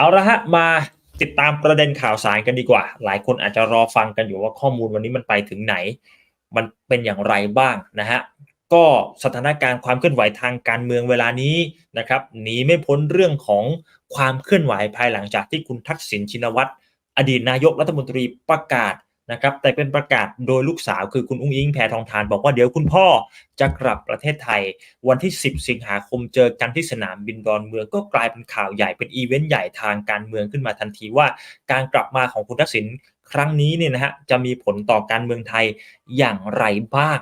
เอาละฮะมาติดตามประเด็นข่าวสารกันดีกว่า หลายคนอาจจะรอฟังกันอยู่ว่าข้อมูลวันนี้มันไปถึงไหน มันเป็นอย่างไรบ้างนะฮะก็สถานการณ์ความเคลื่อนไหวทางการเมืองเวลานี้นะครับหนีไม่พ้นเรื่องของความเคลื่อนไหวภายหลังจากที่คุณทักษิณชินวัตรอดีตนายกรัฐมนตรีประกาศ นะครับแต่เป็นประกาศโดยลูกสาวคือคุณอุ้งอิงแพทองทานบอกว่าเดี๋ยวคุณพ่อจะกลับประเทศไทย วันที่ 10 สิงหาคมเจอกันที่สนามบินดอนเมืองก็กลายเป็นข่าวใหญ่เป็นอีเวนต์ใหญ่ทางการเมืองขึ้นมาทันทีว่า การกลับมาของคุณทักษิณครั้งนี้เนี่ยนะฮะจะมีผลต่อการเมืองไทยอย่างไรบ้าง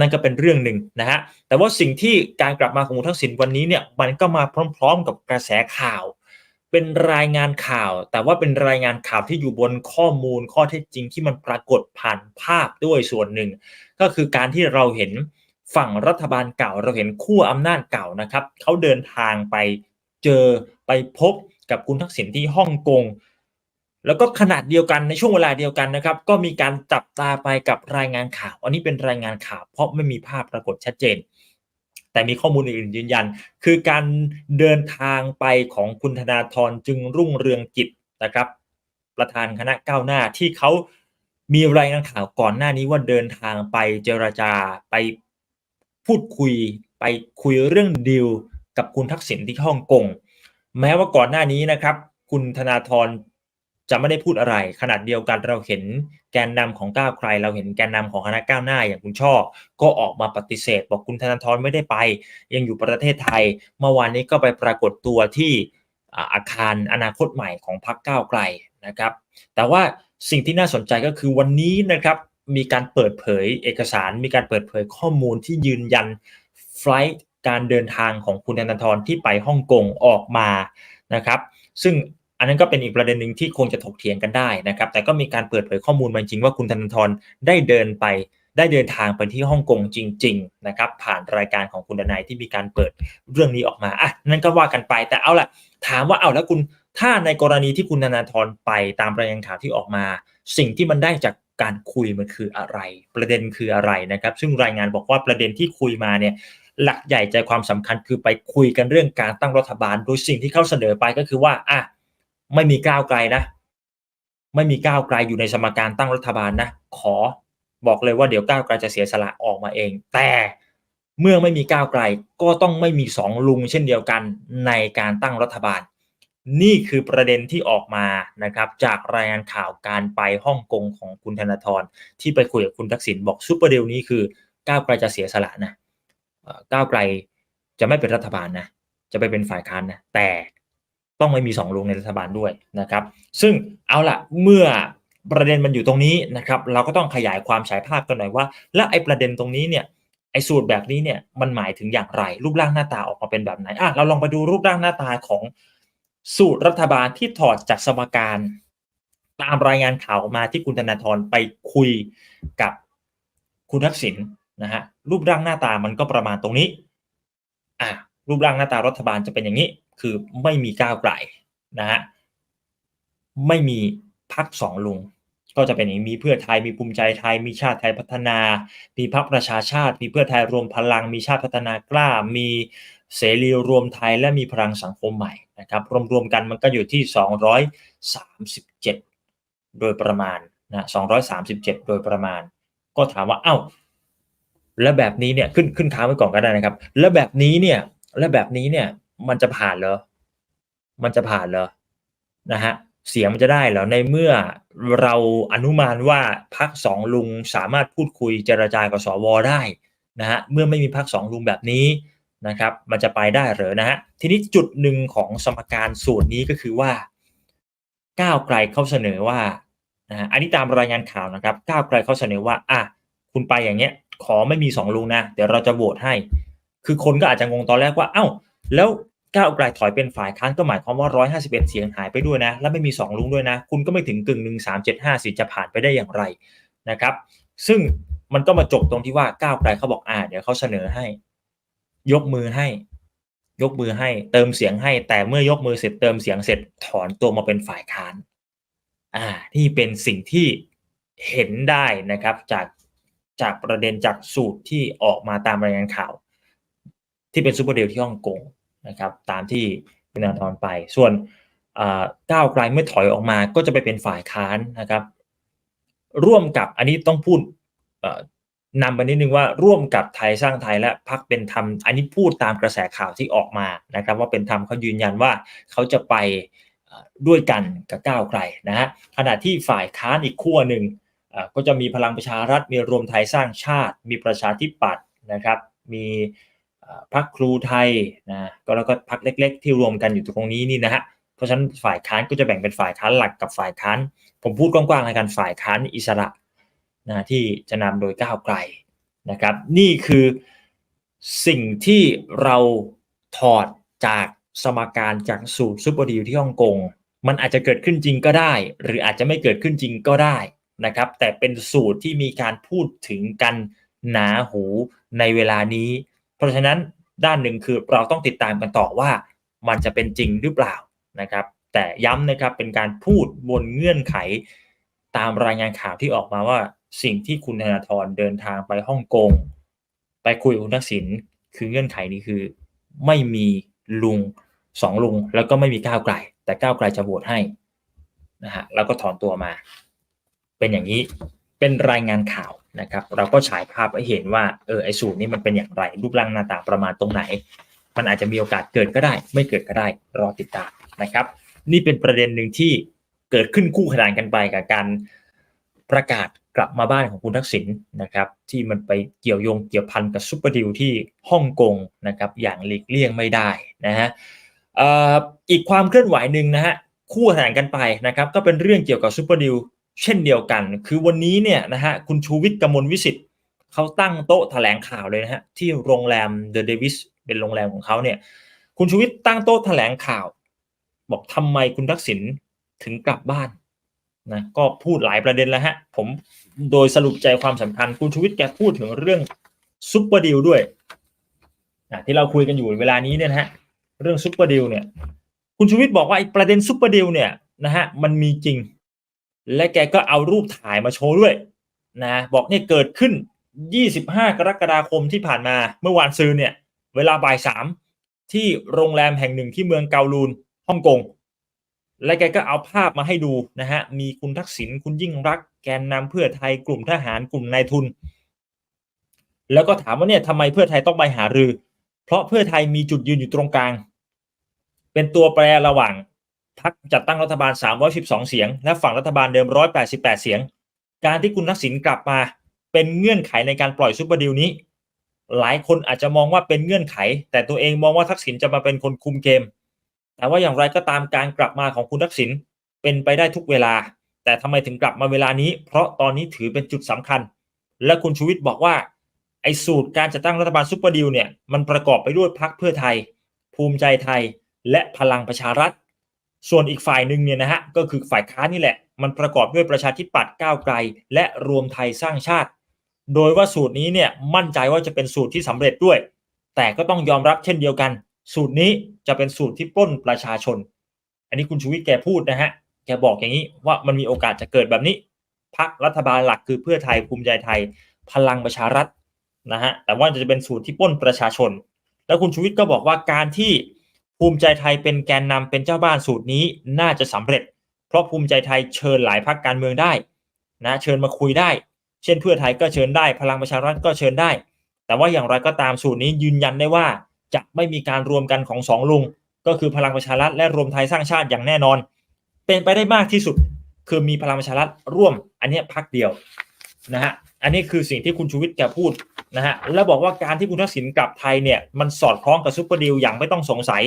นั่นก็เป็นเรื่องหนึ่งนะฮะแต่ว่าสิ่งที่การกลับมาของคุณทักษิณวันนี้เนี่ยมันก็มาพร้อม ๆ กับกระแสข่าว เป็นรายงานข่าว แต่ว่าเป็นรายงานข่าวที่อยู่บนข้อมูลข้อเท็จจริงที่มันปรากฏผ่านภาพด้วยส่วนหนึ่ง ก็คือการที่เราเห็นฝั่งรัฐบาลเก่า เราเห็นคู่อำนาจเก่านะครับเขาเดินทางไปเจอไปพบกับคุณทักษิณที่ฮ่องกงแล้วก็ขนาดเดียวกันในช่วงเวลาเดียวกันนะครับ ก็มีการจับตาไปกับรายงานข่าว อันนี้เป็นรายงานข่าว เพราะไม่มีภาพปรากฏชัดเจน แต่มีข้อมูลอื่นยืนยัน คือการเดินทางไปของคุณธนาธรจึงรุ่งเรืองกิจนะครับ ประธานคณะก้าวหน้าที่เขามีรายงานข่าวก่อนหน้านี้ว่าเดินทางไปเจรจาไปพูดคุยไปคุยเรื่องดีลกับคุณทักษิณที่ฮ่องกงแม้ว่าก่อนหน้านี้นะครับ คุณธนาธร จะไม่ได้พูดอะไร ขนาดเดียวกันเราเห็นแกนนำของก้าวไกล เราเห็นแกนนำของคณะก้าวหน้าอย่างคุณช่อ ก็ออกมาปฏิเสธ บอกคุณธนาธรไม่ได้ไป ยังอยู่ประเทศไทย เมื่อวานนี้ก็ไปปรากฏตัวที่อาคารอนาคตใหม่ของพรรคก้าวไกลนะครับ แต่ว่าสิ่งที่น่าสนใจก็คือวันนี้นะครับมีการเปิดเผยเอกสาร มีการเปิดเผยข้อมูลที่ยืนยันไฟล์การเดินทางของคุณธนาธรที่ไปฮ่องกงออกมานะครับ ซึ่ง อันนั้นก็เป็นอีกประเด็นหนึ่งที่คงจะถกเถียงกันได้นะครับ แต่ก็มีการเปิดเผยข้อมูลมาจริงว่าคุณธนาธรได้เดินไปได้เดินทางไปที่ฮ่องกงจริง ๆ นะครับ ผ่านรายการของคุณดนายที่มีการเปิดเรื่องนี้ออกมาอะนั่นก็ว่ากันไป แต่เอาล่ะ ถามว่าเอาแล้วคุณถ้าในกรณีที่คุณธนาธรไปตามรายงานข่าวที่ออกมา สิ่งที่มันได้จากการคุยมันคืออะไร ประเด็นคืออะไรนะครับ ซึ่งรายงานบอกว่าประเด็นที่คุยมาเนี่ยหลักใหญ่ใจความสำคัญคือไปคุยกันเรื่องการตั้งรัฐบาลโดยสิ่งที่เขาเสนอไปก็คือว่าอะ ไม่มีก้าวไกลนะ ไม่มีก้าวไกลอยู่ในสมการตั้งรัฐบาลนะ ขอบอกเลยว่าเดี๋ยวก้าวไกลจะเสียสละออกมาเอง แต่เมื่อไม่มีก้าวไกลก็ต้องไม่มีสองลุงเช่นเดียวกันในการตั้งรัฐบาล นี่คือประเด็นที่ออกมานะครับ จากรายงานข่าวการไปฮ่องกงของคุณธนาธรที่ไปคุยกับคุณทักษิณบอกซูเปอร์เดลนี้คือก้าวไกลจะเสียสละนะก้าวไกลจะไม่เป็นรัฐบาลนะจะไปเป็นฝ่ายค้านนะแต่ ต้องไม่มี2ลุงในรัฐบาลด้วยนะครับ ซึ่งเอาละเมื่อประเด็นมันอยู่ตรงนี้นะครับ เราก็ต้องขยายความฉายภาพกันหน่อยว่า แล้วไอ้ประเด็นตรงนี้เนี่ยไอ้สูตรแบบนี้เนี่ยมันหมายถึงอย่างไร รูปร่างหน้าตาออกมาเป็นแบบไหนอะเราลองไปดูรูปร่างหน้าตาของสูตรรัฐบาลที่ถอดจากสมการตามรายงานข่าวมาที่คุณธนาธรไปคุยกับคุณทักษิณนะฮะรูปร่างหน้าตามันก็ประมาณตรงนี้อะรูปร่างหน้าตารัฐบาลจะเป็นอย่างนี้ คือไม่มีก้าวไกลนะฮะไม่มีพักสองลุง ก็จะเป็นอย่างมีเพื่อไทยมีภูมิใจไทย มีชาติไทยพัฒนา มีพรรคประชาชาติ มีเพื่อไทยรวมพลัง มีชาติพัฒนากล้า มีเสรีรวมไทยและมีพลังสังคมใหม่นะครับรวมๆกันมันก็อยู่ที่ 237 โดยประมาณนะ237 โดยประมาณ ก็ถามว่าเอา้าแล้วแบบนี้เนี่ยขึ้นขึ้นค้างไว้ก่อนก็ได้นะครับ แล้วแบบนี้เนี่ยแล้วแบบนี้เนี่ย มันจะผ่านเหรอ มันจะผ่านเหรอ นะฮะ เสียงมันจะได้เหรอ ในเมื่อเราอนุมานว่าพักสองลุงสามารถพูดคุยเจรจากับสวได้นะฮะ เมื่อไม่มีพักสองลุงแบบนี้นะครับ มันจะไปได้เหรอ นะฮะ ทีนี้จุดหนึ่งของสมการสูตรนี้ก็คือว่า ก้าวไกลเขาเสนอว่านะฮะอันนี้ตามรายงานข่าวนะครับ ก้าวไกลเขาเสนอว่า อะ คุณไปอย่างเงี้ย ขอไม่มีสองลุงนะ เดี๋ยวเราจะโหวตให้ คือคนก็อาจจะงงตอนแรกว่า เอา้า แล้วก้าวไกลถอยเป็นฝ่ายค้านก็หมายความว่า 151 เสียงหายไปด้วยนะ แล้วไม่มี 2 ลุงด้วยนะ คุณก็ไม่ถึงกึ่งหนึ่งสามเจ็ดห้าสิจะผ่านไปได้อย่างไรนะครับ ซึ่งมันก็มาจบตรงที่ว่าก้าวไกลเขาบอกอ่า เดี๋ยวเขาเสนอให้ ยกมือให้ ยกมือให้ เติมเสียงให้ แต่เมื่อยกมือเสร็จเติมเสียงเสร็จถอนตัวมาเป็นฝ่ายค้าน อ่า ที่เป็นสิ่งที่เห็นได้นะครับ จากจากประเด็นจากสูตรที่ออกมาตามรายงานข่าว ที่เป็นซูเปอร์เดลที่ฮ่องกง นะครับตามที่คุณนาธรไป ส่วนก้าวไกลเมื่อถอยออกมาก็จะไปเป็นฝ่ายค้านนะครับ ร่วมกับอันนี้ต้องพูดนำไปนิดนึงว่าร่วมกับไทยสร้างไทยและพักเป็นธรรม อันนี้พูดตามกระแสข่าวที่ออกมานะครับ ว่าเป็นธรรมเขายืนยันว่าเขาจะไปด้วยกันกับก้าวไกลนะฮะขณะที่ฝ่ายค้านอีกขั้วหนึ่งก็จะมีพลังประชารัฐมีรวมไทยสร้างชาติ มีประชาธิปัตย์นะครับ มี พรรคครูไทยนะก็แล้วก็พรรคเล็ก ๆ ที่รวมกันอยู่ตรงนี้นี่นะฮะเพราะฉะนั้นฝ่ายค้านก็จะแบ่งเป็นฝ่ายค้านหลักกับฝ่ายค้าน ผมพูดกว้างๆในการฝ่ายค้านอิสระนะที่จะนำโดยก้าวไกลนะครับ นี่คือสิ่งที่เราถอดจากสมการจากสูตรซูเปอร์ดีลที่ฮ่องกงมันอาจจะเกิดขึ้นจริงก็ได้ หรืออาจจะไม่เกิดขึ้นจริงก็ได้นะครับ แต่เป็นสูตรที่มีการพูดถึงกันหนาหูในเวลานี้ ราะฉะนั้นด้านหนึ่งคือเราต้องติดตามกันต่อว่ามันจะเป็นจริงหรือเปล่านะครับ แต่ย้ำนะครับเป็นการพูดบนเงื่อนไขตามรายงานข่าวที่ออกมาว่าสิ่งที่คุณธนาธรเดินทางไปฮ่องกงไปคุยกับคุณทักษิณคือเงื่อนไขนี้คือ ไม่มีลุงสองลุง แล้วก็ไม่มีก้าวไกล แต่ก้าวไกลจะโหวตให้นะฮะแล้วก็ถอนตัวมา เป็นอย่างนี้เป็นรายงานข่าว นะครับเราก็ฉายภาพให้เห็นว่าเออไอสูตรนี้มันเป็นอย่างไร รูปร่างหน้าตาประมาณตรงไหน มันอาจจะมีโอกาสเกิดก็ได้ ไม่เกิดก็ได้รอติดตามนะครับ นี่เป็นประเด็นหนึ่งที่เกิดขึ้นคู่ขนานกันไปกับการประกาศกลับมาบ้านของคุณทักษิณนะครับ ที่มันไปเกี่ยวโยงเกี่ยวพันกับซุปเปอร์ดิวที่ฮ่องกงนะครับ อย่างหลีกเลี่ยงไม่ได้นะฮะอีกความเคลื่อนไหวหนึ่งนะฮะคู่ขนานกันไปนะครับ ก็เป็นเรื่องเกี่ยวกับซุปเปอร์ดิว เช่นเดียวกัน คือวันนี้เนี่ยนะฮะคุณชูวิทย์กมลวิสิทธิ์เขาตั้งโต๊ะแถลงข่าวเลยนะฮะที่โรงแรมเดอะเดวิสเป็นโรงแรมของเขาเนี่ย คุณชูวิทย์ตั้งโต๊ะแถลงข่าว บอกทำไมคุณทักษิณถึงกลับบ้านนะก็พูดหลายประเด็นแล้วฮะผมโดยสรุปใจความสำคัญคุณชูวิทย์แกพูดถึงเรื่องซุปเปอร์ดิวด้วยนะที่เราคุยกันอยู่เวลานี้เนี่ยนะฮะเรื่องซุปเปอร์ดิวเนี่ย คุณชูวิทย์บอกว่าไอ้ประเด็นซุปเปอร์ดิวเนี่ยนะฮะมันมีจริง และแกก็เอารูปถ่ายมาโชว์ด้วยนะบอกเนี่ยเกิดขึ้น 25 กรกฎาคมที่ผ่านมาเมื่อวานซืนเนี่ยเวลาบ่ายสามที่โรงแรมแห่งหนึ่งที่เมืองเกาลูนฮ่องกงและแกก็เอาภาพมาให้ดูนะฮะมีคุณทักษิณคุณยิ่งรัก แกนนำเพื่อไทยกลุ่มทหารกลุ่มนายทุน แล้วก็ถามว่าเนี่ยทำไมเพื่อไทยต้องไปหารือ เพราะเพื่อไทยมีจุดยืนอยู่ตรงกลาง เป็นตัวแปรระหว่าง พักจัดตั้งรัฐบาล 312 เสียง และฝั่งรัฐบาลเดิม 188 เสียง การที่คุณทักษิณกลับมา เป็นเงื่อนไขในการปล่อยซุปเปอร์ดิวนี้ หลายคนอาจจะมองว่าเป็นเงื่อนไข แต่ตัวเองมองว่าทักษิณจะมาเป็นคนคุมเกม แต่ว่าอย่างไรก็ตามการกลับมาของคุณทักษิณเป็นไปได้ทุกเวลา แต่ทำไมถึงกลับมาเวลานี้ เพราะตอนนี้ถือเป็นจุดสำคัญ และคุณชูวิทย์บอกว่าไอ้สูตรการจัดตั้งรัฐบาลซุปเปอร์ดิวเนี่ยมันประกอบไปด้วยพรรคเพื่อไทย ภูมิใจไทย และพลังประชารัฐ ส่วนอีกฝ่ายหนึ่งเนี่ยนะฮะก็คือฝ่ายค้านนี่แหละ มันประกอบด้วยประชาธิปัตย์ก้าวไกล และรวมไทยสร้างชาติ โดยว่าสูตรนี้เนี่ยมั่นใจว่าจะเป็นสูตรที่สำเร็จด้วย แต่ก็ต้องยอมรับเช่นเดียวกัน สูตรนี้จะเป็นสูตรที่ปล้นประชาชน อันนี้คุณชูวิทย์แกพูดนะฮะแกบอกอย่างนี้ว่ามันมีโอกาสจะเกิดแบบนี้พักรัฐบาลหลักคือเพื่อไทยภูมิใจไทย พลังประชารัฐนะฮะแต่ว่าจะเป็นสูตรที่ปล้นประชาชน แล้วคุณชูวิทย์ก็บอกว่าการที่ ภูมิใจไทยเป็นแกนนำเป็นเจ้าบ้านสูตรนี้น่าจะสำเร็จ เพราะภูมิใจไทยเชิญหลายพรรคการเมืองได้นะเชิญมาคุยได้ เช่นเพื่อไทยก็เชิญได้ พลังประชารัฐก็เชิญได้ แต่ว่าอย่างไรก็ตามสูตรนี้ยืนยันได้ว่าจะไม่มีการรวมกันของสองลุง ก็คือพลังประชารัฐและรวมไทยสร้างชาติอย่างแน่นอน เป็นไปได้มากที่สุดคือมีพลังประชารัฐร่วมอันนี้พักเดียวนะฮะอันนี้คือสิ่งที่คุณชูวิทย์แกพูดนะฮะแล้วบอกว่าการที่คุณทักษิณกลับไทยเนี่ยมันสอดคล้องกับซุปเปอร์ดีลอย่างไม่ต้องสงสัย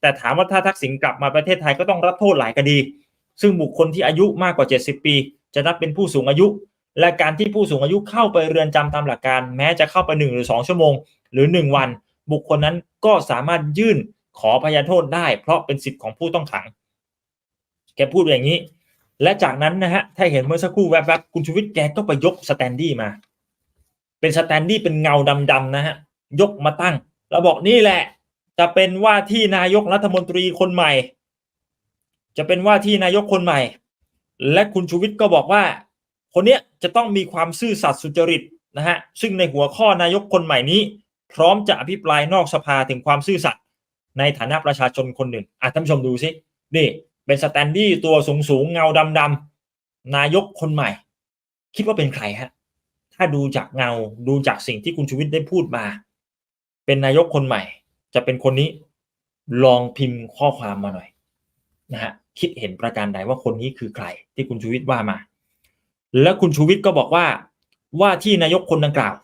แต่ถามว่าถ้าทักษิณกลับมาประเทศไทยก็ต้องรับโทษหลายคดี ซึ่งบุคคลที่อายุมากกว่า 70 ปี จะนับเป็นผู้สูงอายุ และการที่ผู้สูงอายุเข้าไปเรือนจำตามหลักการ แม้จะเข้าไปหนึ่งหรือสองชั่วโมง หรือหนึ่งวัน บุคคลนั้นก็สามารถยื่นขอพยานโทษได้ เพราะเป็นสิทธิ์ของผู้ต้องขัง แกพูดอย่างนี้ และจากนั้นนะฮะถ้าเห็นเมื่อสักครู่แวบๆคุณชูวิทย์แกก็ไปยกสแตนดี้มา เป็นสแตนดี้เป็นเงาดำๆนะฮะยกมาตั้ง แล้วบอกนี่แหละ จะเป็นว่าที่นายกรัฐมนตรีคนใหม่ จะเป็นว่าที่นายกคนใหม่ และคุณชูวิทย์ก็บอกว่า คนเนี้ยจะต้องมีความซื่อสัตย์สุจริตนะฮะซึ่งในหัวข้อนายกคนใหม่นี้ พร้อมจะอภิปรายนอกสภาถึงความซื่อสัตย์ในฐานะประชาชนคนหนึ่งอะท่านผู้ชมดูสินี่เป็นสแตนดี้ตัวสูงสูงๆเงาดำดำๆนายกคนใหม่ คิดว่าเป็นใครฮะถ้าดูจากเงาดูจากสิ่งที่คุณชูวิทย์ได้พูดมา เป็นนายกคนใหม่ จะเป็นคนนี้ลองพิมพ์ข้อความมาหน่อยนะฮะคิดเห็นประการใดว่าคนนี้คือใคร ที่คุณชูวิทย์ว่ามา แล้วคุณชูวิทย์ก็บอกว่าว่าที่นายกคนดังกล่าว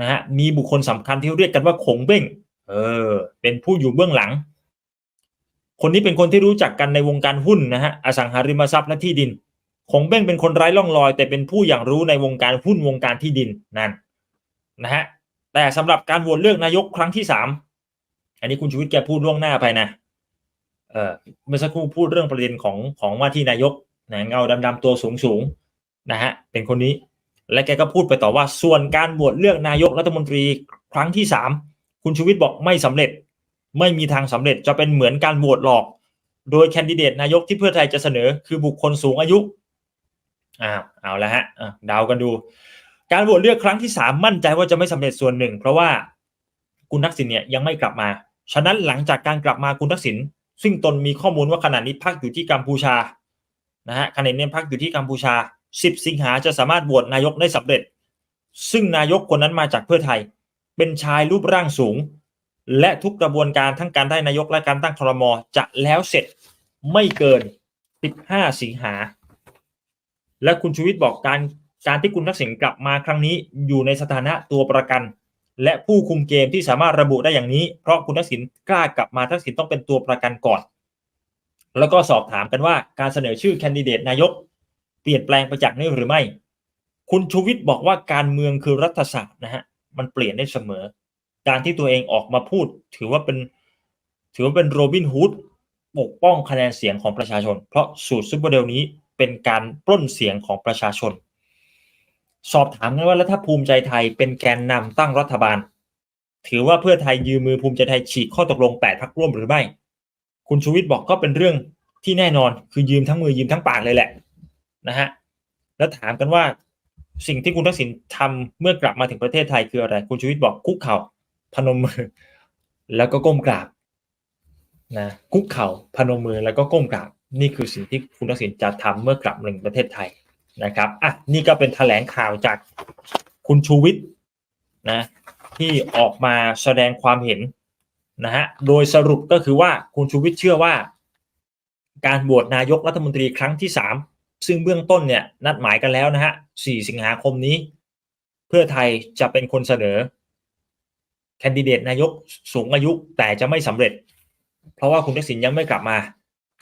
นะฮะมีบุคคลสำคัญที่เรียกกันว่าขงเบ้งเออเป็นผู้อยู่เบื้องหลัง คนนี้เป็นคนที่รู้จักกันในวงการหุ้นนะฮะอสังหาริมทรัพย์และที่ดินคงเบ้งเป็นคนไร้ร่องรอย แต่เป็นผู้อย่างรู้ในวงการหุ้นวงการที่ดินนั่นนะฮะแต่สำหรับการโหวตเลือกนายกครั้งที่สาม อันนี้คุณชูวิทย์แกพูดล่วงหน้าไปนะเออเมื่อสักครู่พูดเรื่องประเด็นของของว่าที่นายกนะเงาดำๆตัวสูงสูงๆนะฮะเป็นคนนี้ และแกก็พูดไปต่อว่าส่วนการโหวตเลือกนายกรัฐมนตรีครั้งที่สามคุณชูวิทย์บอกไม่สำเร็จ ไม่มีทางสำเร็จจะเป็นเหมือนการโหวตหลอก โดยแคนดิเดตนายกที่เพื่อไทยจะเสนอคือบุคคลสูงอายุอ้าวเอาละฮะเดากันดู การโหวตเลือกครั้งที่สามมั่นใจว่าจะไม่สำเร็จส่วนหนึ่ง เพราะว่าคุณทักษิณเนี่ยยังไม่กลับมา ฉะนั้นหลังจากการกลับมาคุณทักษิณซึ่งตนมีข้อมูลว่าขณะนี้พักอยู่ที่กัมพูชานะฮะขณะนี้พักอยู่ที่กัมพูชา 10 สิงหาจะสามารถโหวตนายกได้สำเร็จ ซึ่งนายกคนนั้นมาจากเพื่อไทย เป็นชายรูปร่างสูง และทุกกระบวนการทั้งการได้นายกและการตั้งครมจะแล้วเสร็จไม่เกิน 15 สิงหา และคุณชูวิทย์บอกการการที่คุณทักษิณกลับมาครั้งนี้อยู่ในสถานะตัวประกัน และผู้คุมเกมที่สามารถระบุได้อย่างนี้ เพราะคุณทักษิณกล้ากลับมาทักษิณต้องเป็นตัวประกันก่อน แล้วก็สอบถามกันว่าการเสนอชื่อแคนดิเดตนายก เปลี่ยนแปลงไปจากนี้หรือไม่ คุณชูวิทย์บอกว่าการเมืองคือรัฐศาสตร์นะฮะมันเปลี่ยนได้เสมอ การที่ตัวเองออกมาพูด ถือว่าเป็นถือว่าเป็นโรบินฮูดปกป้องคะแนนเสียงของประชาชน เพราะสูตรซูเปอร์เดลนี้เป็นการปล้นเสียงของประชาชน สอบถามกันว่าแล้วถ้าภูมิใจไทยเป็นแกนนำตั้งรัฐบาล ถือว่าเพื่อไทยยืมมือภูมิใจไทยฉีกข้อตกลง8พักร่วมหรือไม่ คุณชูวิทย์บอกก็เป็นเรื่องที่แน่นอนคือยืมทั้งมือยืมทั้งปากเลยแหละนะฮะแล้วถามกันว่าสิ่งที่คุณทักษิณทำเมื่อกลับมาถึงประเทศไทยคืออะไร คุณชูวิทย์บอกคุกเข่าพนมมือ แล้วก็ก้มกราบนะคุกเข่าพนมมือแล้วก็ก้มกราบ นี่คือสิ่งที่คุณทักษิณจะทำเมื่อกลับมาถึงประเทศไทย นะครับอะนี่ก็เป็นแถลงข่าวจากคุณชูวิทย์นะที่ออกมาแสดงความเห็นนะฮะโดยสรุปก็คือว่าคุณชูวิทย์เชื่อว่า การโหวตนายกรัฐมนตรีครั้งที่สามซึ่งเบื้องต้นเนี่ยนัดหมายกันแล้วนะฮะ 4 สิงหาคมนี้ เพื่อไทยจะเป็นคนเสนอแคนดิเดตนายกสูงอายุแต่จะไม่สำเร็จ เพราะว่าคุณทักษิณยังไม่กลับมา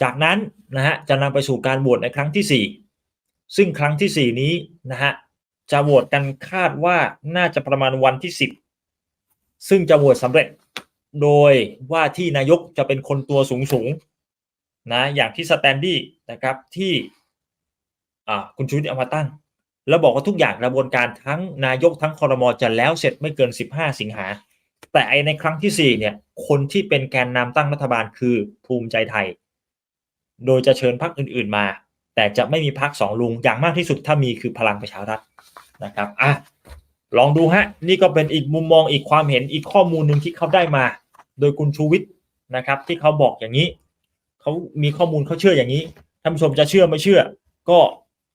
จากนั้นนะฮะจะนำไปสู่การโหวตในครั้งที่ 4 ซึ่งครั้งที่ 4 นี้นะฮะจะโหวตกันคาดว่าน่าจะประมาณวันที่ 10 ซึ่งจะโหวตสำเร็จโดยว่าที่นายกจะเป็นคนตัวสูงสูงๆนะอย่างที่สแตนดี้นะครับที่คุณชูวิทย์เอามาตั้ง แล้วบอกว่าทุกอย่างกระบวนการทั้งนายกทั้งคอรมอจะแล้วเสร็จไม่เกิน 15 สิงหา แต่ไอในครั้งที่ 4 เนี่ย คนที่เป็นแกนนำตั้งรัฐบาลคือภูมิใจไทย โดยจะเชิญพรรคอื่น ๆ มา แต่จะไม่มีพรรคสองลุงอย่างมากที่สุดถ้ามีคือพลังประชารัฐนะครับอะลองดูฮะนี่ก็เป็นอีกมุมมองอีกความเห็นอีกข้อมูลหนึ่งที่เขาได้มา โดยคุณชูวิทย์นะครับ ที่เขาบอกอย่างนี้เขามีข้อมูลเขาเชื่ออย่างนี้ท่านผู้ชมจะเชื่อไม่เชื่อ ก็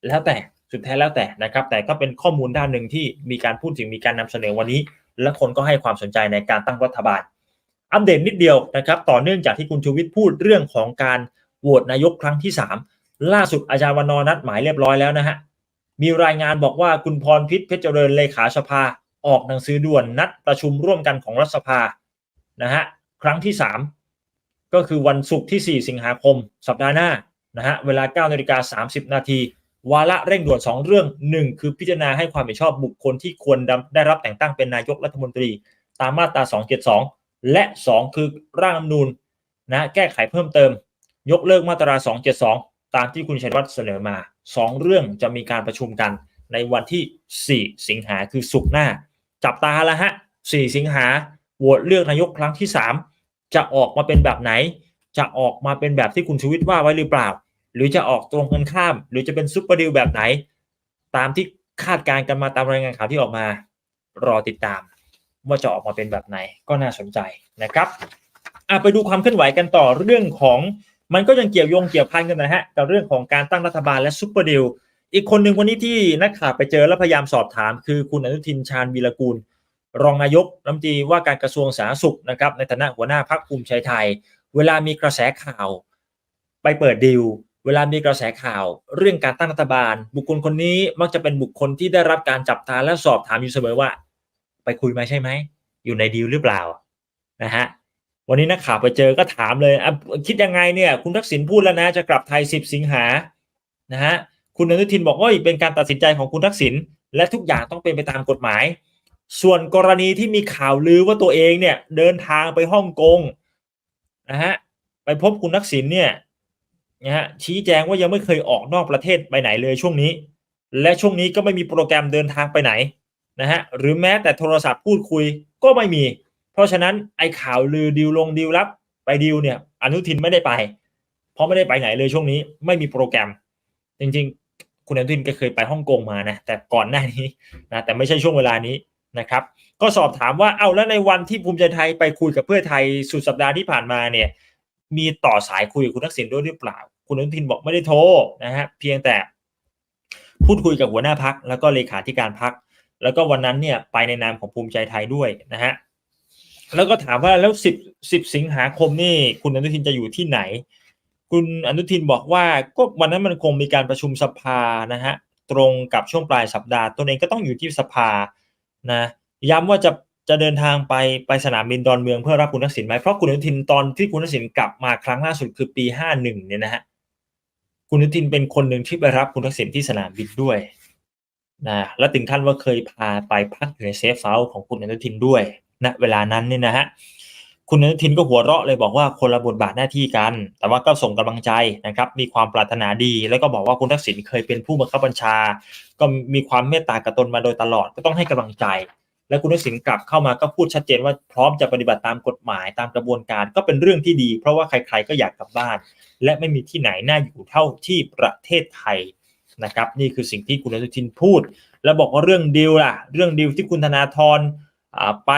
แล้วแต่สุดแท้แล้วแต่นะครับ แต่ก็เป็นข้อมูลด้านหนึ่งที่มีการพูดถึงมีการนำเสนอวันนี้ และคนก็ให้ความสนใจในการตั้งรัฐบาล อัปเดตนิดเดียวนะครับ ต่อเนื่องจากที่คุณชูวิทย์พูดเรื่องของการโหวตนายกครั้งที่3 ล่าสุดอาจารย์วันนอนัดหมายเรียบร้อยแล้วนะฮะ มีรายงานบอกว่าคุณพรพิษเพชรเจริญเลขาสภา ออกหนังสือด่วนนัดประชุมร่วมกันของรัฐสภานะฮะครั้งที่ 3 ก็คือวันศุกร์ที่ 4 สิงหาคม สัปดาห์หน้านะฮะเวลา9นาฬิกา30 นาทีวาระเร่งด่วน 2 เรื่อง 1 คือพิจารณาให้ความเห็นชอบบุคคลที่ควรได้รับแต่งตั้งเป็นนายกรัฐมนตรี ตามมาตรา 272 และ 2 คือร่างรัฐธรรมนูญนะแก้ไขเพิ่มเติม ยกเลิกมาตรา 272 ตามที่คุณชัยวัฒน์เสนอมา 2 เรื่องจะมีการประชุมกันในวันที่ 4 สิงหาคือศุกร์หน้า จับตาแล้วฮะ 4 สิงหาโหวตเลือกนายกครั้งที่ 3 จะออกมาเป็นแบบไหน จะออกมาเป็นแบบที่คุณชูวิทย์ว่าไว้หรือเปล่า หรือจะออกตรงกันข้าม หรือจะเป็นซุปเปอร์ดิวแบบไหน ตามที่คาดการณ์กันมาตามรายงานข่าวที่ออกมา รอติดตาม ว่าจะออกมาเป็นแบบไหนก็น่าสนใจนะครับอะไปดูความเคลื่อนไหวกันต่อเรื่องของ มันก็ยังเกี่ยวโยงเกี่ยวพันกันนะฮะกับเรื่องของการตั้งรัฐบาลและซุปเปอร์ดิวอีกคนหนึ่งวันนี้ที่นักข่าวไปเจอแล้วพยายามสอบถาม คือคุณอนุทินชาญวีรกูล รองนายกรัฐมนตรีว่าการกระทรวงสาธารณสุขนะครับในฐานะหัวหน้าพรรคภูมิใจไทย เวลามีกระแสข่าว ไปเปิดดิวเวลามีกระแสข่าว เรื่องการตั้งรัฐบาล บุคคลคนนี้มักจะเป็นบุคคลที่ได้รับการจับตาและสอบถามอยู่เสมอว่า ไปคุยมาใช่ไหมอยู่ในดีลหรือเปล่านะฮะ วันนี้นักข่าวไปเจอก็ถามเลยอคิดยังไงเนี่ย คุณทักษิณพูดแล้วนะ จะกลับไทย 10 สิงหานะฮะคุณอนุทินบอกว่าเป็นการตัดสินใจของคุณทักษิณและทุกอย่างต้องเป็นไปตามกฎหมาย ส่วนกรณีที่มีข่าวลือว่าตัวเองเนี่ย เดินทางไปฮ่องกงนะฮะไปพบคุณทักษิณเนี่ยนะฮะชี้แจงว่ายังไม่เคยออกนอกประเทศไปไหนเลยช่วงนี้ และช่วงนี้ก็ไม่มีโปรแกรมเดินทางไปไหนนะฮะหรือแม้แต่โทรศัพท์พูดคุยก็ไม่มี เพราะฉะนั้นไอ้ข่าวลือดิวลงดิวรับไปดิวเนี่ยอนุทินไม่ได้ไป เพราะไม่ได้ไปไหนเลยช่วงนี้ไม่มีโปรแกรม จริงๆ คุณอนุทินก็เคยไปฮ่องกงมานะแต่ก่อนหน้านี้นะแต่ไม่ใช่ช่วงเวลานี้นะครับ ก็สอบถามว่าเอาแล้วในวันที่ภูมิใจไทยไปคุยกับเพื่อไทยสุดสัปดาห์ที่ผ่านมาเนี่ยมีต่อสายคุยกับคุณทักษิณด้วยหรือเปล่า คุณอนุทินบอกไม่ได้โทรนะฮะเพียงแต่พูดคุยกับหัวหน้าพักแล้วก็เลขาธิการพัก แล้วก็วันนั้นเนี่ยไปในนามของภูมิใจไทยด้วยนะฮะ แล้วก็ถามว่าแล้วสิบสิบสิงหาคมนี่คุณอนุทินจะอยู่ที่ไหน คุณอนุทินบอกว่าก็วันนั้นมันคงมีการประชุมสภานะฮะตรงกับช่วงปลายสัปดาห์ตัวเองก็ต้องอยู่ที่สภานะย้ำว่าจะจะเดินทางไปไปสนามบินดอนเมืองเพื่อรับคุณทักษิณไหมเพราะคุณอนุทินตอนที่คุณทักษิณกลับมาครั้งล่าสุดคือปีห้าหนึ่งเนี่ยนะฮะคุณอนุทินเป็นคนหนึ่งที่ไปรับคุณทักษิณที่สนามบินด้วยนะและถึงขั้นว่าเคยพาไปพักอยู่ในเซฟเฮาส์ของคุณอนุทินด้วย ณเวลานั้นเนี่ยนะฮะคุณอนุทินก็หัวเราะเลยบอกว่าคนละบทบาทหน้าที่กัน แต่ว่าก็ส่งกำลังใจนะครับ มีความปรารถนาดี แล้วก็บอกว่าคุณทักษิณเคยเป็นผู้บังคับบัญชา ก็มีความเมตตากระตนมาโดยตลอด ก็ต้องให้กำลังใจ และคุณทักษิณกลับเข้ามาก็พูดชัดเจนว่าพร้อมจะปฏิบัติตามกฎหมายตามกระบวนการ ก็เป็นเรื่องที่ดี เพราะว่าใครๆก็อยากกลับบ้าน และไม่มีที่ไหนน่าอยู่เท่าที่ประเทศไทยนะครับ นี่คือสิ่งที่คุณอนุทินพูด แล้วบอกว่าเรื่องดีลล่ะ เรื่องดีลที่คุณธนาธร ไป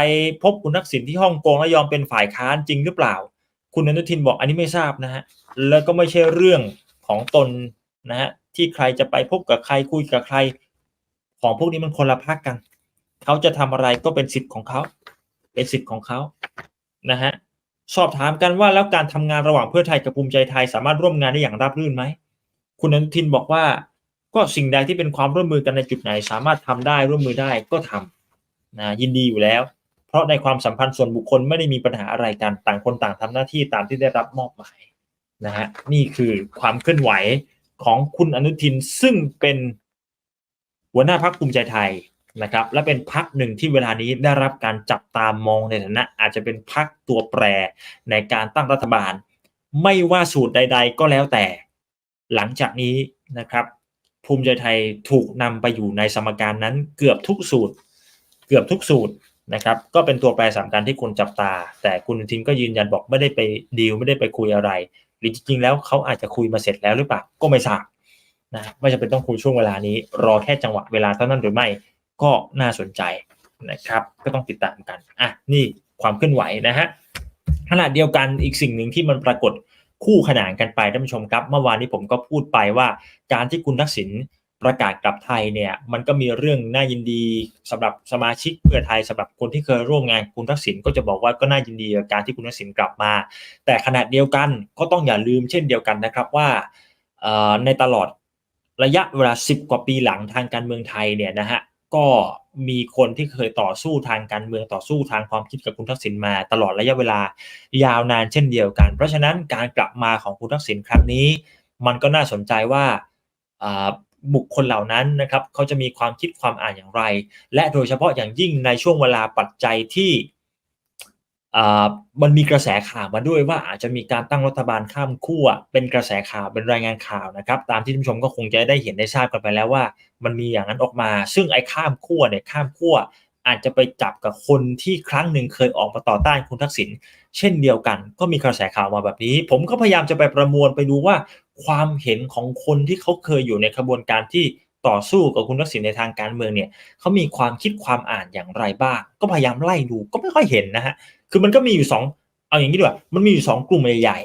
พบคุณทักษิณที่ฮ่องกงและยอมเป็นฝ่ายค้านจริงหรือเปล่า คุณอนุทินบอกอันนี้ไม่ทราบนะฮะแล้วก็ไม่ใช่เรื่องของตนนะฮะที่ใครจะไปพบกับใครคุยกับใคร ของพวกนี้มันคนละพักกัน เขาจะทำอะไรก็เป็นสิทธิ์ของเขาเป็นสิทธิ์ของเขานะฮะสอบถามกันว่าแล้วการทำงานระหว่างเพื่อไทยกับภูมิใจไทย สามารถร่วมงานได้อย่างราบรื่นไหมคุณอนุทินบอกว่า ก็สิ่งใดที่เป็นความร่วมมือกันในจุดไหน สามารถทำได้ร่วมมือได้ก็ทำ นะยินดีอยู่แล้ว เพราะในความสัมพันธ์ส่วนบุคคลไม่ได้มีปัญหาอะไรกันต่างคนต่างทำหน้าที่ตามที่ได้รับมอบหมายนะฮะนี่คือความเคลื่อนไหวของคุณอนุทินซึ่งเป็นหัวหน้าพักภูมิใจไทยนะครับ และเป็นพักหนึ่งที่เวลานี้ได้รับการจับตามองในฐานะ อาจจะเป็นพักตัวแปรในการตั้งรัฐบาล ไม่ว่าสูตรใด ๆ ก็แล้วแต่ หลังจากนี้นะครับ ภูมิใจไทยถูกนำไปอยู่ในสมการนั้นเกือบทุกสูตร เกือบทุกสูตรนะครับ ก็เป็นตัวแปรสำคัญที่คุณจับตา แต่คุณทินก็ยืนยันบอกไม่ได้ไปดีลไม่ได้ไปคุยอะไร หรือจริงๆแล้วเขาอาจจะคุยมาเสร็จแล้วหรือเปล่าก็ไม่ทราบนะไม่จำเป็นต้องคุยช่วงเวลานี้ รอแค่จังหวะเวลาเท่านั้นหรือไม่ก็น่าสนใจนะครับ ก็ต้องติดตามกันอะนี่ความเคลื่อนไหวนะฮะขณะเดียวกันอีกสิ่งหนึ่งที่มันปรากฏคู่ขนานกันไปท่านผู้ชมครับ เมื่อวานนี้ผมก็พูดไปว่า การที่คุณทักษิณ ประกาศกลับไทยเนี่ยมันก็มีเรื่องน่ายินดีสำหรับสมาชิกเพื่อไทยสำหรับคนที่เคยร่วมงานคุณทักษิณก็จะบอกว่าก็น่ายินดีกับการที่คุณทักษิณกลับมา แต่ขณะเดียวกันก็ต้องอย่าลืมเช่นเดียวกันนะครับว่าในตลอดระยะเวลา 10 กว่าปีหลังทางการเมืองไทยเนี่ยนะฮะก็มีคนที่เคยต่อสู้ทางการเมืองต่อสู้ทางความคิดกับคุณทักษิณมา ตลอดระยะเวลายาวนานเช่นเดียวกัน เพราะฉะนั้นการกลับมาของคุณทักษิณครั้งนี้ มันก็น่าสนใจว่า บุคคลเหล่านั้นนะครับเขาจะมีความคิดความอ่านอย่างไร และโดยเฉพาะอย่างยิ่งในช่วงเวลาปัจจัยที่มันมีกระแสข่าวมาด้วยว่าอาจจะมีการตั้งรัฐบาลข้ามขั้วเป็นกระแสข่าวเป็นรายงานข่าวนะครับ ตามที่ท่านผู้ชมก็คงจะได้เห็นได้ทราบกันไปแล้วว่า มันมีอย่างนั้นออกมา ซึ่งไอ้ข้ามขั้วเนี่ยข้ามขั้วอาจจะไปจับกับคนที่ครั้งหนึ่งเคยออกมาต่อต้านคุณทักษิณเช่นเดียวกัน ก็มีกระแสข่าวมาแบบนี้ ผมก็พยายามจะไปประมวลไปดูว่า ความเห็นของคนที่เขาเคยอยู่ในขบวนการที่ต่อสู้กับคุณทักษิณในทางการเมืองเนี่ยเขามีความคิดความอ่านอย่างไรบ้าง ก็พยายามไล่ดูก็ไม่ค่อยเห็นนะฮะคือมันก็มีอยู่สองเอาอย่างนี้ดีกว่ามันมีอยู่สองกลุ่มใหญ่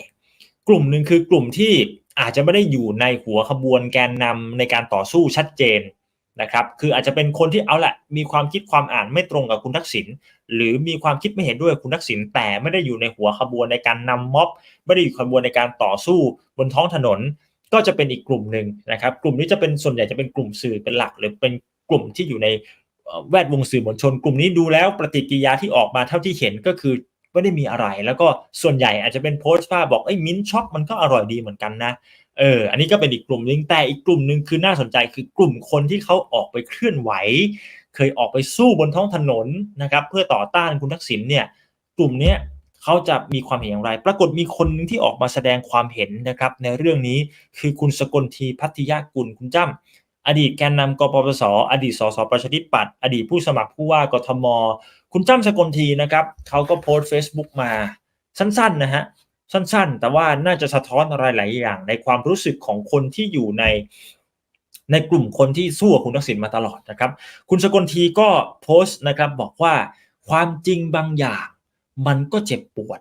กลุ่มหนึ่งคือกลุ่มที่อาจจะไม่ได้อยู่ในหัวขบวนแกนนำในการต่อสู้ชัดเจน นะครับคืออาจจะเป็นคนที่เอาละมีความคิดความอ่านไม่ตรงกับคุณทักษิณหรือมีความคิดไม่เห็นด้วยคุณทักษิณแต่ไม่ได้อยู่ในหัวขบวนในการนำม็อบ ไม่ได้อยู่ขบวนในการต่อสู้บนท้องถนน ก็จะเป็นอีกกลุ่มหนึ่งนะครับ กลุ่มนี้จะเป็นส่วนใหญ่จะเป็นกลุ่มสื่อเป็นหลัก หรือเป็นกลุ่มที่อยู่ในแวดวงสื่อมวลชน กลุ่มนี้ดูแล้วปฏิกิริยาที่ออกมาเท่าที่เห็นก็คือไม่ได้มีอะไร แล้วก็ส่วนใหญ่อาจจะเป็นโพสต์ว่าบอกไอ้มิ้นช็อกมันก็อร่อยดีเหมือนกันนะ เออ อันนี้ก็เป็นอีกกลุ่มนึงแต่อีกกลุ่มหนึ่งคือน่าสนใจคือกลุ่มคนที่เขาออกไปเคลื่อนไหว เคยออกไปสู้บนท้องถนนนะครับ เพื่อต่อต้านคุณทักษิณเนี่ยกลุ่มเนี้ยเขาจะมีความเห็นอย่างไร ปรากฏมีคนนึงที่ออกมาแสดงความเห็นนะครับ ในเรื่องนี้คือคุณสกลทีพัทยากุลคุณจ้ำอดีตแกนนำกปปสอดีตสสประชาธิปัตย์อดีตผู้สมัครผู้ว่ากทม คุณจ้ำสกลทีนะครับเขาก็โพสต์ Facebook มาสั้นๆนะฮะ สั้นๆ แต่ว่าน่าจะสะท้อนอะไรหลายอย่าง ในความรู้สึกของคนที่อยู่ในในกลุ่มคนที่สู้กับคุณทักษิณมาตลอดนะครับ คุณสกลทีก็โพสต์นะครับบอกว่าความจริงบางอย่างมันก็เจ็บปวด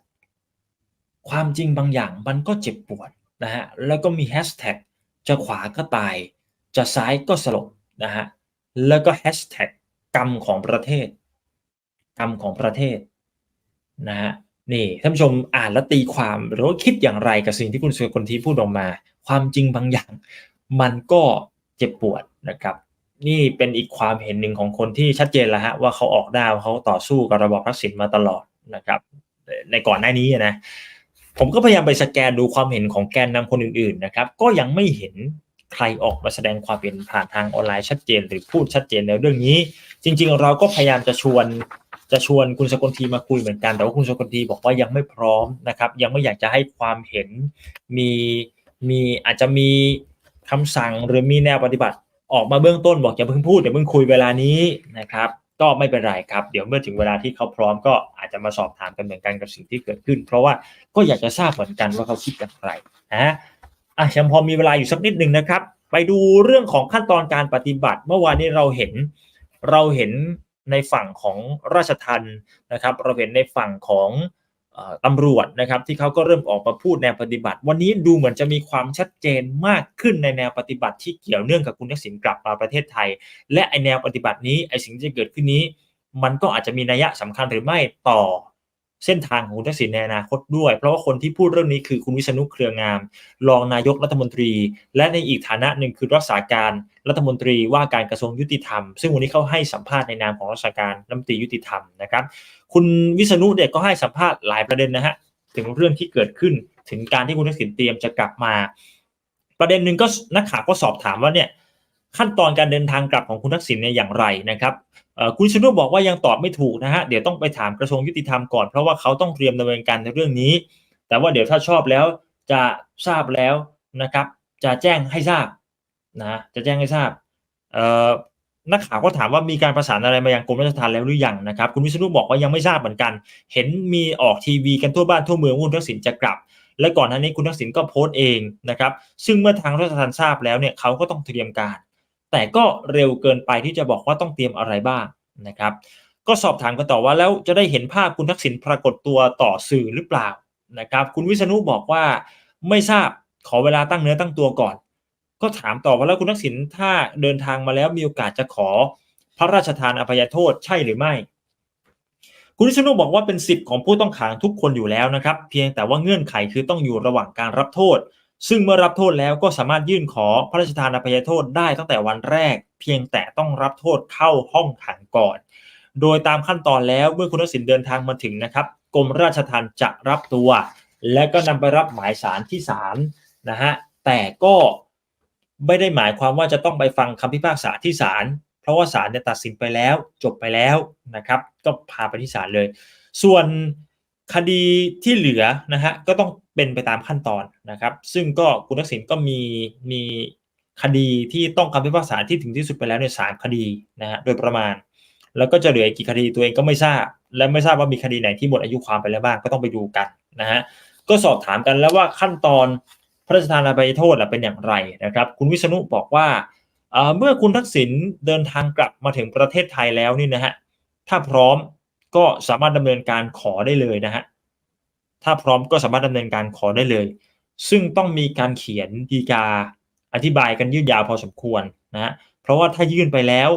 ความจริงบางอย่างมันก็เจ็บปวดนะฮะ แล้วก็มีแฮชแท็กจะขวาก็ตาย จะซ้ายก็สลบนะฮะ แล้วก็แฮชแท็กกรรมของประเทศ กรรมของประเทศนะฮะ นี่ท่านผู้ชมอ่านแล้วตีความหรือว่าคิดอย่างไรกับสิ่งที่คุณสุคนทีพูดออกมา ความจริงบางอย่าง มันก็เจ็บปวดนะครับ นี่เป็นอีกความเห็นหนึ่งของคนที่ชัดเจนแล้วฮะว่าเขาออกได้เขาต่อสู้กับระบอบทักษิณมาตลอดนะครับ ในก่อนหน้านี้นะผมก็พยายามไปสแกนดูความเห็นของแกนนำคนอื่นๆนะครับ ก็ยังไม่เห็นใครออกมาแสดงความเห็นผ่านทางออนไลน์ชัดเจน หรือพูดชัดเจนในเรื่องนี้ จริง ๆ เราก็พยายามจะชวน จะชวนคุณสกลทีมาคุยเหมือนกัน แต่ว่าคุณสกลทีบอกว่ายังไม่พร้อมนะครับ ยังไม่อยากจะให้ความเห็นมีมีอาจจะมีคำสั่งหรือมีแนวปฏิบัติ ออกมาเบื้องต้นบอกอย่าเพิ่งพูดอย่าเพิ่งคุยเวลานี้นะครับ ก็ไม่เป็นไรครับ เดี๋ยวเมื่อถึงเวลาที่เขาพร้อมก็อาจจะมาสอบถามกันเหมือนกันกับสิ่งที่เกิดขึ้น เพราะว่าก็อยากจะทราบเหมือนกันว่าเขาคิดอย่างไรนะอะยังพอมีเวลาอยู่สักนิดหนึ่งนะครับ ไปดูเรื่องของขั้นตอนการปฏิบัติ เมื่อวานนี้เราเห็นเราเห็น ในฝั่งของราชทันนะครับเราเห็นในฝั่งของตำรวจนะครับที่เขาก็เริ่มออกมาพูดแนวปฏิบัติ วันนี้ดูเหมือนจะมีความชัดเจนมากขึ้นในแนวปฏิบัติที่เกี่ยวเนื่องกับคุณทักษิณกลับมาประเทศไทย และไอแนวปฏิบัตินี้ไอสิ่งที่จะเกิดขึ้นนี้ มันก็อาจจะมีนัยสำคัญหรือไม่ต่อ เส้นทางของคุณทักษิณในอนาคตด้วย เพราะว่าคนที่พูดเรื่องนี้คือคุณวิษณุเครืองาม รองนายกรัฐมนตรี และในอีกฐานะหนึ่งคือรักษาการรัฐมนตรีว่าการกระทรวงยุติธรรม ซึ่งวันนี้เขาให้สัมภาษณ์ในนามของรักษาการรัฐมนตรียุติธรรมนะครับ คุณวิษณุเนี่ยก็ให้สัมภาษณ์หลายประเด็นนะฮะถึงเรื่องที่เกิดขึ้นถึงการที่คุณทักษิณเตรียมจะกลับมา ประเด็นหนึ่งก็นักข่าวก็สอบถามว่าเนี่ย ขั้นตอนการเดินทางกลับของคุณทักษิณเนี่ยอย่างไรนะครับคุณชนุบอกว่ายังตอบไม่ถูกนะฮะเดี๋ยวต้องไปถามกระทรวงยุติธรรมก่อนเพราะว่าเขาต้องเตรียมดำเนินการในเรื่องนี้ แต่ว่าเดี๋ยวถ้าชอบแล้วจะทราบแล้วนะครับ จะแจ้งให้ทราบนะจะแจ้งให้ทราบนักข่าวก็ถามว่ามีการประสานอะไรมายังกรมราชทัณฑ์แล้วหรือยังนะครับ คุณวิษณุบอกว่ายังไม่ทราบเหมือนกัน เห็นมีออกทีวีกันทั่วบ้านทั่วเมืองคุณทักษิณจะกลับ และก่อนหน้านี้คุณทักษิณก็โพสต์เองนะครับ ซึ่งเมื่อทางราชทัณฑ์ทราบแล้วเนี่ยเขาก็ต้องเตรียมการ แต่ก็เร็วเกินไปที่จะบอกว่าต้องเตรียมอะไรบ้างนะครับก็สอบถามกันต่อว่าแล้วจะได้เห็นภาพคุณทักษิณปรากฏตัวต่อสื่อหรือเปล่านะครับคุณวิษณุบอกว่าไม่ทราบขอเวลาตั้งเนื้อตั้งตัวก่อน ก็ถามต่อว่าแล้วคุณทักษิณถ้าเดินทางมาแล้วมีโอกาสจะขอพระราชทานอภัยโทษใช่หรือไม่ คุณวิษณุบอกว่าเป็นสิทธิ์ของผู้ต้องขังทุกคนอยู่แล้วนะครับ เพียงแต่ว่าเงื่อนไขคือต้องอยู่ระหว่างการรับโทษ ซึ่งเมื่อรับโทษแล้วก็สามารถยื่นขอพระราชทานอภัยโทษได้ตั้งแต่วันแรก เพียงแต่ต้องรับโทษเข้าห้องขังก่อน โดยตามขั้นตอนแล้วเมื่อคุณทักษิณเดินทางมาถึงนะครับกรมราชทัณฑ์จะรับตัว และก็นำไปรับหมายสารที่ศาลนะฮะแต่ก็ไม่ได้หมายความว่าจะต้องไปฟังคำพิพากษาที่ศาลเพราะว่าศาลเนี่ยตัดสินไปแล้วจบไปแล้วนะครับ ก็พาไปที่ศาลเลย ส่วน คดีที่เหลือนะฮะก็ต้องเป็นไปตามขั้นตอนนะครับ ซึ่งก็คุณทักษิณก็มีมีคดีที่ต้องคำพิพากษาที่ถึงที่สุดไปแล้วเนี่ยสามคดีนะฮะโดยประมาณ แล้วก็จะเหลือกี่คดีตัวเองก็ไม่ทราบ และไม่ทราบว่ามีคดีไหนที่หมดอายุความไปแล้วบ้างก็ต้องไปดูกันนะฮะก็สอบถามกันแล้วว่าขั้นตอนพระราชทานอภัยโทษเป็นอย่างไรนะครับ คุณวิษณุบอกว่าเมื่อคุณทักษิณเดินทางกลับมาถึงประเทศไทยแล้วนี่นะฮะถ้าพร้อม ก็สามารถดำเนินการขอได้เลยนะฮะถ้าพร้อมก็สามารถดำเนินการขอได้เลย ซึ่งต้องมีการเขียนดีกาอธิบายกันยืดยาวพอสมควรนะฮะเพราะว่าถ้ายื่นไปแล้ว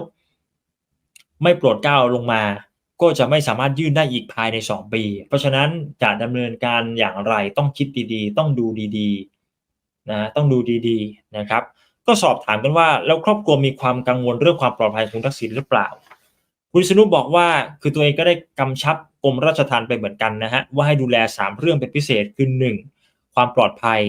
ไม่โปรดเกล้าลงมาก็จะไม่สามารถยื่นได้อีกภายใน 2 ปี เพราะฉะนั้นจะดำเนินการอย่างไรต้องคิดดีๆ ต้องดูดีๆนะต้องดูดีๆนะครับ ก็สอบถามกันว่าแล้วครอบครัวมีความกังวลเรื่องความปลอดภัยของทักษิณหรือเปล่า คุณวิษณุบอกว่าคือตัวเองก็ได้กำชับกรมราชทัณฑ์ไปเหมือนกันนะฮะว่าให้ดูแล 3 เรื่องเป็นพิเศษคือ 1 ความปลอดภัย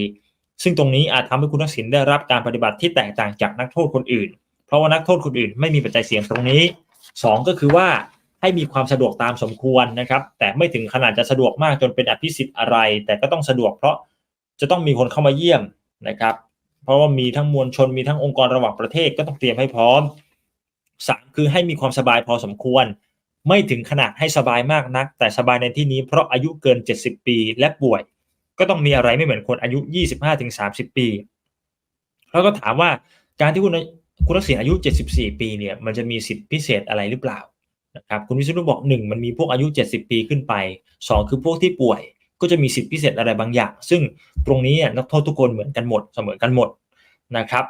ซึ่งตรงนี้อาจทำให้คุณทักษิณได้รับการปฏิบัติที่แตกต่างจากนักโทษคนอื่น เพราะว่านักโทษคนอื่นไม่มีปัจจัยเสี่ยงตรงนี้ 2 ก็คือว่าให้มีความสะดวกตามสมควรนะครับ แต่ไม่ถึงขนาดจะสะดวกมากจนเป็นอภิสิทธิ์อะไร แต่ก็ต้องสะดวกเพราะจะต้องมีคนเข้ามาเยี่ยมนะครับ เพราะว่ามีทั้งมวลชนมีทั้งองค์กรระหว่างประเทศก็ต้องเตรียมให้พร้อม สามคือให้มีความสบายพอสมควร ไม่ถึงขนาดให้สบายมากนัก แต่สบายในที่นี้เพราะอายุเกิน 70 ปีและป่วย ก็ต้องมีอะไรไม่เหมือนคนอายุ 25-30 ปี แล้วก็ถามว่าการที่คุณคุณทักษิณอายุ 74 ปีเนี่ยมันจะมีสิทธิพิเศษอะไรหรือเปล่านะครับคุณวิศนุบอก 1 มันมีพวกอายุ 70 ปีขึ้นไป 2 คือพวกที่ป่วย ก็จะมีสิทธิพิเศษอะไรบางอย่าง ซึ่งตรงนี้นักโทษทุกคนเหมือนกันหมดเสมอกันหมด นะครับ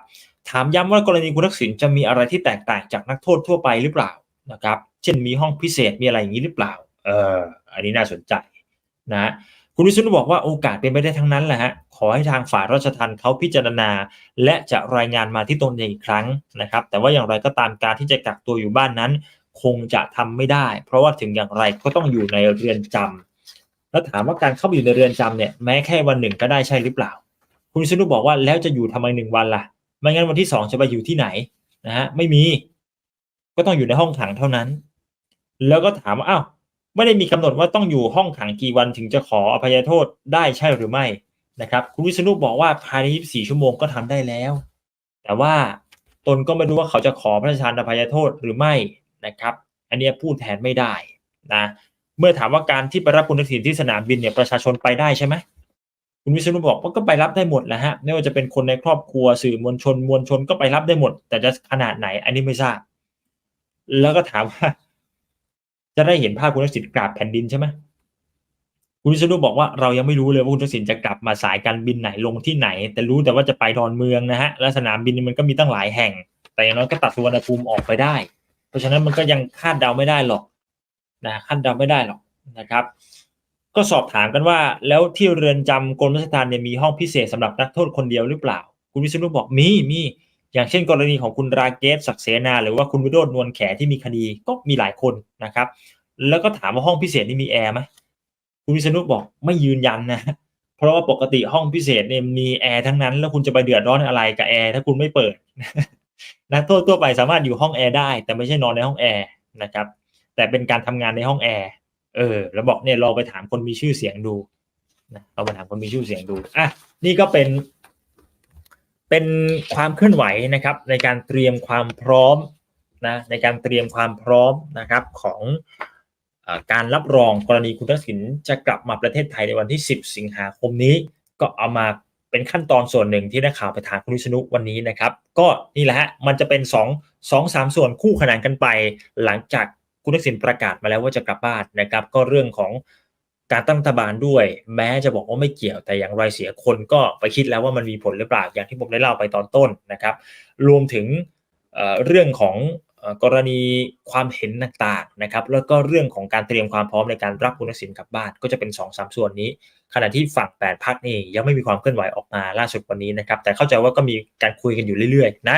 ถามย้ำว่ากรณีคุณทักษิณจะมีอะไรที่แตกต่างจากนักโทษทั่วไปหรือเปล่านะครับ เช่นมีห้องพิเศษมีอะไรอย่างนี้หรือเปล่า เออ อันนี้น่าสนใจนะคุณวิศนุบอกว่าโอกาสเป็นไปได้ทั้งนั้นแหละฮะ ขอให้ทางฝ่ายราชทัณฑ์เขาพิจารณา และจะรายงานมาที่ตนเองอีกครั้งนะครับ แต่ว่าอย่างไรก็ตามการที่จะกักตัวอยู่บ้านนั้น คงจะทำไม่ได้ เพราะว่าถึงอย่างไรก็ต้องอยู่ในเรือนจำแล้วถามว่าการเข้าไปอยู่ในเรือนจำเนี่ยแม้แค่วันหนึ่งก็ได้ใช่หรือเปล่า คุณวิศนุบอกว่าแล้วจะอยู่ทำไมหนึ่งวันล่ะ ไม่งั้นวันที่สองจะไปอยู่ที่ไหนนะฮะไม่มี ก็ต้องอยู่ในห้องขังเท่านั้น แล้วก็ถามว่าอ้าวไม่ได้มีกำหนดว่าต้องอยู่ห้องขังกี่วันถึงจะขออภัยโทษได้ใช่หรือไม่นะครับ คุณวิษณุบอกว่าภายใน 24 ชั่วโมงก็ทำได้แล้ว แต่ว่าตนก็ไม่รู้ว่าเขาจะขอพระราชทานอภัยโทษหรือไม่นะครับ อันนี้พูดแทนไม่ได้นะ เมื่อถามว่าการที่ไปรับคุณทักษิณที่สนามบินเนี่ยประชาชนไปได้ใช่ไหม คุณวิษณุบอกว่าก็ไปรับได้หมดแหล้วฮะไม่ว่าจะเป็นคนในครอบครัวสื่อมวลชนมวลชนก็ไปรับได้หมด แต่จะขนาดไหน อันนี้ไม่ทราบ แล้วก็ถามว่า จะได้เห็นภาพคุณทักษิณกราบแผ่นดินใช่ไหมคุณวิษณุบอกว่าเรายังไม่รู้เลยว่าคุณทักษิณจะกลับมาสายการบินไหนลงที่ไหน แต่รู้แต่ว่าจะไปดอนเมืองนะฮะและสนามบินมันก็มีตั้งหลายแห่ง แต่อย่างน้อยก็ตัดสุวรรณภูมิออกไปได้ เพราะฉะนั้นมันก็ยังคาดเดาไม่ได้หรอกนะคาดเดาไม่ได้หรอกนะครับ ก็สอบถามกันว่า แล้วที่เรือนจำกรมราชทัณฑ์เนี่ยมีห้องพิเศษสำหรับนักโทษคนเดียวหรือเปล่า คุณวิษณุบอกมีมีอย่างเช่นกรณีของคุณราเกตศักดิ์เสนา หรือว่าคุณวิโรจน์นวลแขที่มีคดีก็มีหลายคนนะครับ แล้วก็ถามว่าห้องพิเศษนี่มีแอร์ไหมคุณวิษณุบอกไม่ยืนยันนะเพราะว่าปกติห้องพิเศษเนี่ยมีแอร์ทั้งนั้น แล้วคุณจะไปเดือดร้อนอะไรกับแอร์ถ้าคุณไม่เปิดนักโทษทั่วไปสามารถอยู่ห้องแอร์ได้ แต่ไม่ใช่นอนในห้องแอร์นะครับแต่เป็นการทำงานในห้องแอร์ เออแล้วบอกเนี่ยลองไปถามคนมีชื่อเสียงดูนะเราไปถามคนมีชื่อเสียงดูอะนี่ก็เป็น เป็นความเคลื่อนไหวนะครับ ในการเตรียมความพร้อมนะในการเตรียมความพร้อมนะครับของอการรับรองกรณีคุณทักษิณจะกลับมาประเทศไทยในวันที่ 10 สิงหาคมนี้ ก็เอามาเป็นขั้นตอนส่วนหนึ่งที่นักข่าวไปถามคุณวิษณุวันนี้นะครับ ก็นี่แหละฮะมันจะเป็น2 2 3 ส่วนคู่ขนานกันไป หลังจาก คุณทักษิณประกาศมาแล้วว่าจะกลับบ้านนะครับ ก็เรื่องของการตั้งรัฐบาลด้วย แม้จะบอกว่าไม่เกี่ยวแต่อย่างไรเสียคนก็ไปคิดแล้วว่ามันมีผลหรือเปล่าอย่างที่ผมได้เล่าไปตอนต้นนะครับ รวมถึงเรื่องของกรณีความเห็นต่างๆนะครับ แล้วก็เรื่องของการเตรียมความพร้อมในการรับคุณทักษิณกลับบ้านก็จะเป็น2อสส่วนนี้ ขณะที่ฝั่ง8พักนี่ยังไม่มีความเคลื่อนไหวออกมาล่าสุดวันนี้นะครับ แต่เข้าใจว่าก็มีการคุยกันอยู่เรื่อย ๆ นะ